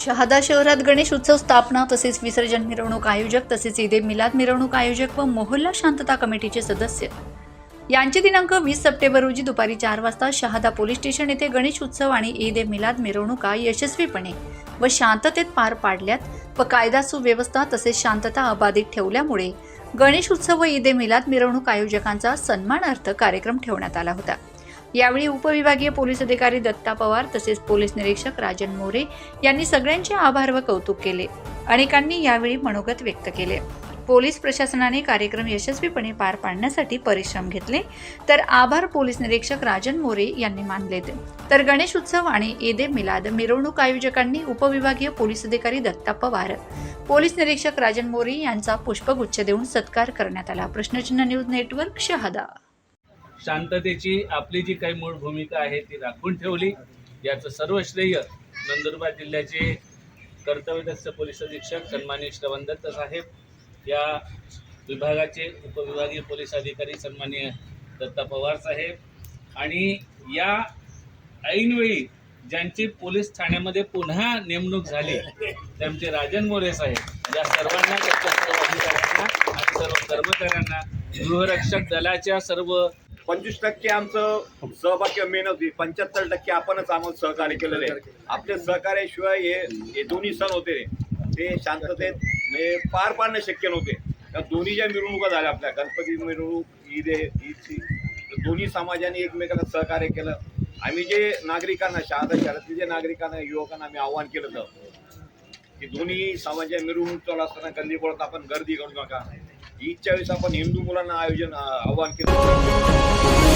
शहादा शहरात गणेश उत्सव स्थापना तसेच विसर्जन मिरवणूक आयोजक तसेच ईदे मिलाद मिरवणूक आयोजक व मोहल्ला शांतता कमिटीचे सदस्य. यांचे दिनांक वीस सप्टेंबर रोजी दुपारी चार वाजता शहादा पोलीस स्टेशन येथे गणेश उत्सव आणि ईद ए मिलाद मिरवणुका यशस्वीपणे व शांततेत पार पाडल्यात व कायदा सुव्यवस्था तसेच शांतता अबाधित ठेवल्यामुळे गणेश उत्सव व ईद ए मिलाद मिरवणूक आयोजकांचा सन्मानार्थ कार्यक्रम ठेवण्यात आला होता. यावेळी उपविभागीय पोलीस अधिकारी दत्ता पवार तसेच पोलीस निरीक्षक राजन मोरे यांनी सगळ्यांचे आभार व कौतुक केले. अनेकांनी यावेळी मनोगत व्यक्त केले. पोलीस प्रशासनाने कार्यक्रम यशस्वीपणे पार पाडण्यासाठी परिश्रम घेतले. तर आभार पोलीस निरीक्षक राजन मोरे यांनी मानले तर गणेश उत्सव आणि ईद ए मिलाद मिरवणूक आयोजकांनी उपविभागीय पोलीस अधिकारी दत्ता पवार पोलीस निरीक्षक राजन मोरे यांचा पुष्पगुच्छ देऊन सत्कार करण्यात आला. प्रश्नचिन्ह न्यूज नेटवर्क शहादा शांततेची आपली जी काही मूळ भूमिका आहे ती राखून ठेवली. याचं सर्व श्रेय नंदुरबार जिल्ह्याचे कर्तव्यदस्थ पोलीस अधीक्षक सन्मान्य श्रवण दत्त साहेब या विभागाचे उपविभागीय पोलीस अधिकारी सन्मान्य दत्ता पवार साहेब आणि या ऐनवेळी ज्यांची पोलीस ठाण्यामध्ये पुन्हा नेमणूक झाली ते आमचे राजन मोरे साहेब या सर्वांना सर्व अधिकाऱ्यांना आणि सर्व कर्मचाऱ्यांना गृहरक्षक दलाच्या सर्व पंचवीस टक्के आमचं सहभाग किंवा मेहनत होती. पंच्याहत्तर टक्के आपणच आम्हाला सहकार्य केलेलं आहे. आपल्या सहकार्याशिवाय हे हे दोन्ही सण होते ते शांततेत म्हणजे पार पाडणं शक्य नव्हते. त्या दोन्ही ज्या मिरवणुका झाल्या आपल्या गणपती मिरवणूक ईद ईदची दोन्ही समाजाने एकमेकांना सहकार्य केलं. आम्ही जे नागरिकांना शहादा शहरातील जे नागरिकांना युवकांना आम्ही आव्हान केलं होतं की दोन्ही समाजाच्या मिरवणूक चालू असताना गल्ली बोळत आपण गर्दी करू नका. ईदच्या वेळेस आपण हिंदू मुलांना आयोजन आव्हान केलं